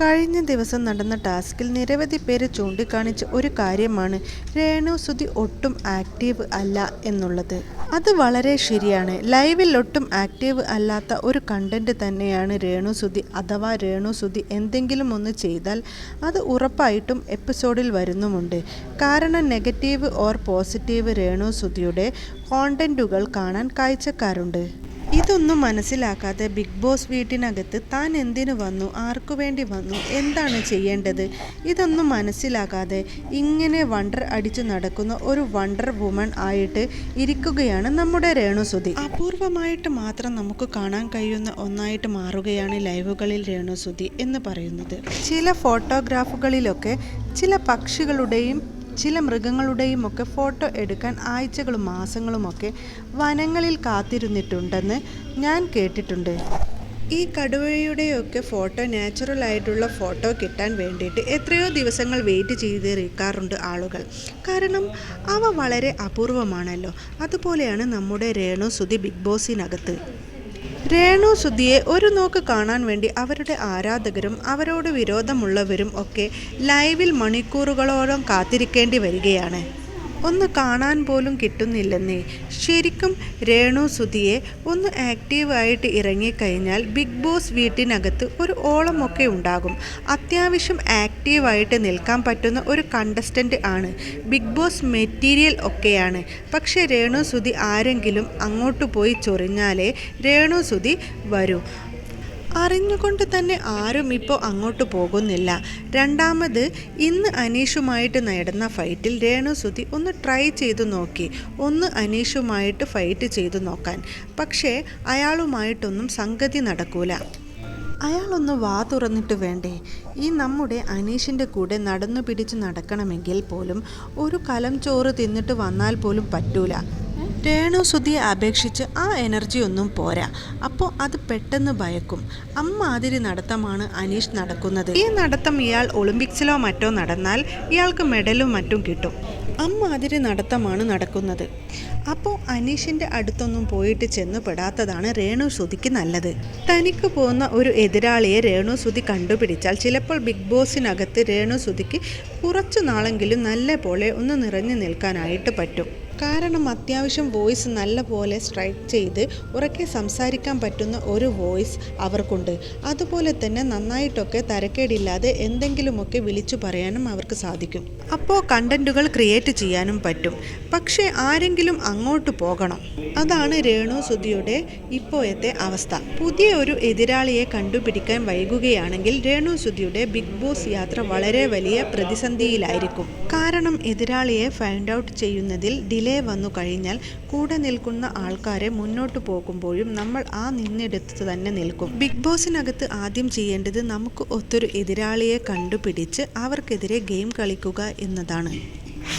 കഴിഞ്ഞ ദിവസം നടന്ന ടാസ്കിൽ നിരവധി പേര് ചൂണ്ടിക്കാണിച്ച ഒരു കാര്യമാണ് രേണു സുധി ഒട്ടും ആക്റ്റീവ് അല്ല എന്നുള്ളത്. അത് വളരെ ശരിയാണ്. ലൈവിൽ ഒട്ടും ആക്റ്റീവ് അല്ലാത്ത ഒരു കണ്ടന്റ് തന്നെയാണ് രേണു സുധി അഥവാ രേണു സുധി എന്തെങ്കിലും ഒന്ന് ചെയ്താൽ അത് ഉറപ്പായിട്ടും എപ്പിസോഡിൽ വരുന്നുമുണ്ട്. കാരണം നെഗറ്റീവ് ഓർ പോസിറ്റീവ് രേണു സുധിയുടെ കോണ്ടന്റുകൾ കാണാൻ കാഴ്ചക്കാരുണ്ട്. ഇതൊന്നും മനസ്സിലാക്കാതെ ബിഗ് ബോസ് വീട്ടിനകത്ത് താൻ എന്തിനു വന്നു? ആർക്കു വേണ്ടി വന്നു? എന്താണ് ചെയ്യേണ്ടത്? ഇതൊന്നും മനസ്സിലാക്കാതെ ഇങ്ങനെ വണ്ടർ അടിച്ചു നടക്കുന്ന ഒരു വണ്ടർ വുമൺ ആയിട്ട് ഇരിക്കുകയാണ് നമ്മുടെ രേണുസുതി. അപൂർവമായിട്ട് മാത്രം നമുക്ക് കാണാൻ കഴിയുന്ന ഒന്നായിട്ട് മാറുകയാണ് ലൈവുകളിൽ രേണുസുതി എന്ന് പറയുന്നത്. ചില ഫോട്ടോഗ്രാഫുകളിലൊക്കെ ചില പക്ഷികളുടെയും ചില മൃഗങ്ങളുടെയും ഒക്കെ ഫോട്ടോ എടുക്കാൻ ആഴ്ചകളും മാസങ്ങളുമൊക്കെ വനങ്ങളിൽ കാത്തിരുന്നിട്ടുണ്ടെന്ന് ഞാൻ കേട്ടിട്ടുണ്ട്. ഈ കടുവയുടെയൊക്കെ ഫോട്ടോ നാച്ചുറൽ ആയിട്ടുള്ള ഫോട്ടോ കിട്ടാൻ വേണ്ടിയിട്ട് എത്രയോ ദിവസങ്ങൾ വെയിറ്റ് ചെയ്തിരിക്കാറുണ്ട് ആളുകൾ. കാരണം അവ വളരെ അപൂർവമാണല്ലോ. അതുപോലെയാണ് നമ്മുടെ രേണു സുധി ബിഗ് ബോസിനകത്ത്. രേണു സുധിയെ ഒരു നോക്ക് കാണാൻ വേണ്ടി അവരുടെ ആരാധകരും അവരോട് വിരോധമുള്ളവരും ഒക്കെ ലൈവിൽ മണിക്കൂറുകളോളം കാത്തിരിക്കേണ്ടി വരികയാണ്. ഒന്ന് കാണാൻ പോലും കിട്ടുന്നില്ലെന്നേ. ശരിക്കും രേണു സുധിയെ ഒന്ന് ആക്റ്റീവായിട്ട് ഇറങ്ങിക്കഴിഞ്ഞാൽ ബിഗ് ബോസ് വീട്ടിനകത്ത് ഒരു ഓളമൊക്കെ ഉണ്ടാകും. അത്യാവശ്യം ആക്റ്റീവായിട്ട് നിൽക്കാൻ പറ്റുന്ന ഒരു കണ്ടസ്റ്റന്റ് ആണ്. ബിഗ് ബോസ് മെറ്റീരിയൽ ഒക്കെയാണ്. പക്ഷേ രേണു സുധി ആരെങ്കിലും അങ്ങോട്ട് പോയി ചൊറിഞ്ഞാലേ രേണു സുധി വരൂ. അറിഞ്ഞുകൊണ്ട് തന്നെ ആരും ഇപ്പോൾ അങ്ങോട്ട് പോകുന്നില്ല. രണ്ടാമത് ഇന്ന് അനീഷുമായിട്ട് നേടുന്ന ഫൈറ്റിൽ രേണു സുധി ഒന്ന് ട്രൈ ചെയ്തു നോക്കി. ഒന്ന് അനീഷുമായിട്ട് ഫൈറ്റ് ചെയ്തു നോക്കാൻ. പക്ഷേ അയാളുമായിട്ടൊന്നും സംഗതി നടക്കൂല. അയാളൊന്ന് വാ തുറന്നിട്ട് വേണ്ടേ? ഈ നമ്മുടെ അനീഷിന്റെ കൂടെ നടന്നു പിടിച്ച് നടക്കണമെങ്കിൽ പോലും ഒരു കലം ചോറ് തിന്നിട്ട് വന്നാൽ പോലും പറ്റൂല. രേണു സുധിയെ അപേക്ഷിച്ച് ആ എനർജി ഒന്നും പോരാ. അപ്പോൾ അത് പെട്ടെന്ന് ഭയക്കും. അമ്മാതിരി നടത്തമാണ് അനീഷ് നടക്കുന്നത്. ഈ നടത്തം ഇയാൾ ഒളിമ്പിക്സിലോ മറ്റോ നടന്നാൽ ഇയാൾക്ക് മെഡലും മറ്റും കിട്ടും. അമ്മാതിരി നടത്തമാണ് നടക്കുന്നത്. അപ്പോൾ അനീഷിന്റെ അടുത്തൊന്നും പോയിട്ട് ചെന്നുപെടാത്തതാണ് രേണു സുധിക്ക് നല്ലത്. തനിക്ക് പോകുന്ന ഒരു എതിരാളിയെ രേണു സുധി കണ്ടുപിടിച്ചാൽ ചിലപ്പോൾ ബിഗ് ബോസിനകത്ത് രേണു സുധിക്ക് കുറച്ചു നാളെങ്കിലും നല്ല പോലെ ഒന്ന് നിറഞ്ഞു നിൽക്കാനായിട്ട് പറ്റും. കാരണം അത്യാവശ്യം വോയിസ് നല്ല പോലെ സ്ട്രൈക്ക് ചെയ്ത് ഉറക്കെ സംസാരിക്കാൻ പറ്റുന്ന ഒരു വോയിസ് അവർക്കുണ്ട്. അതുപോലെ തന്നെ നന്നായിട്ടൊക്കെ തരക്കേടില്ലാതെ എന്തെങ്കിലുമൊക്കെ വിളിച്ചു പറയാനും അവർക്ക് സാധിക്കും. അപ്പോൾ കണ്ടന്റുകൾ ക്രിയേറ്റ് ചെയ്യാനും പറ്റും. പക്ഷേ ആരെങ്കിലും അങ്ങോട്ട് പോകണം. അതാണ് രേണു സുധിയുടെ ഇപ്പോഴത്തെ അവസ്ഥ. പുതിയ ഒരു എതിരാളിയെ കണ്ടുപിടിക്കാൻ വൈകുകയാണെങ്കിൽ രേണു സുധിയുടെ ബിഗ് ബോസ് യാത്ര വളരെ വലിയ പ്രതിസന്ധിയിലായിരിക്കും. കാരണം എതിരാളിയെ ഫൈൻഡ് ഔട്ട് ചെയ്യുന്നതിൽ ഡിലേ വന്നു കഴിഞ്ഞാൽ കൂടെ നിൽക്കുന്ന ആൾക്കാരെ മുന്നോട്ട് പോകുമ്പോഴും നമ്മൾ ആ നിന്നിടത്ത് തന്നെ നിൽക്കും. ബിഗ് ബോസിനകത്ത് ആദ്യം ചെയ്യേണ്ടത് നമുക്ക് ഒത്തൊരു എതിരാളിയെ കണ്ടുപിടിച്ച് അവർക്കെതിരെ ഗെയിം കളിക്കുക എന്നതാണ്.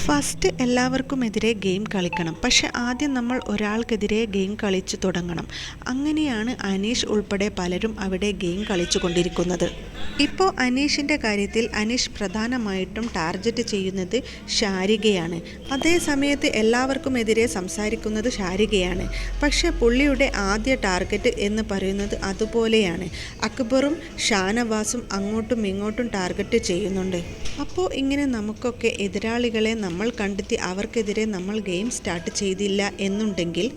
ഫസ്റ്റ് എല്ലാവർക്കും എതിരെ ഗെയിം കളിക്കണം. പക്ഷെ ആദ്യം നമ്മൾ ഒരാൾക്കെതിരെ ഗെയിം കളിച്ചു തുടങ്ങണം. അങ്ങനെയാണ് അനീഷ് ഉൾപ്പെടെ പലരും അവിടെ ഗെയിം കളിച്ചു കൊണ്ടിരിക്കുന്നത് ഇപ്പോൾ അനീഷിന്റെ കാര്യത്തിൽ അനീഷ് പ്രധാനമായിട്ടും ടാർഗറ്റ് ചെയ്യുന്നത് ശാരികയാണ്. അതേ സമയത്ത് എല്ലാവർക്കും എതിരെ സംസാരിക്കുന്നത് ശാരികയാണ്. പക്ഷേ പുള്ളിയുടെ ആദ്യ ടാർഗറ്റ് എന്ന് പറയുന്നത് അതുപോലെയാണ്. അക്ബറും ഷാനവാസും അങ്ങോട്ടും ഇങ്ങോട്ടും ടാർഗറ്റ് ചെയ്യുന്നുണ്ട്. അപ്പോൾ ഇങ്ങനെ നമുക്കൊക്കെ എതിരാളികളെ നമ്മൾ കണ്ടെത്തി അവർക്കെതിരെ നമ്മൾ ഗെയിം സ്റ്റാർട്ട് ചെയ്തില്ല എന്നുണ്ടെങ്കിൽ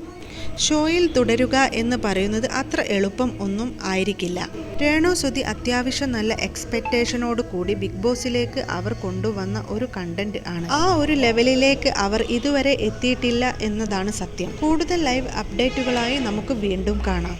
ഷോയിൽ തുടരുക എന്ന് പറയുന്നത് അത്ര എളുപ്പം ഒന്നും ആയിരിക്കില്ല. രേണു സുധി അത്യാവശ്യം നല്ല എക്സ്പെക്റ്റേഷനോട് കൂടി ബിഗ് ബോസിലേക്ക് അവർ കൊണ്ടുവന്ന ഒരു കണ്ടന്റ് ആണ്. ആ ഒരു ലെവലിലേക്ക് അവർ ഇതുവരെ എത്തിയിട്ടില്ല എന്നതാണ് സത്യം. കൂടുതൽ ലൈവ് അപ്ഡേറ്റുകളായി നമുക്ക് വീണ്ടും കാണാം.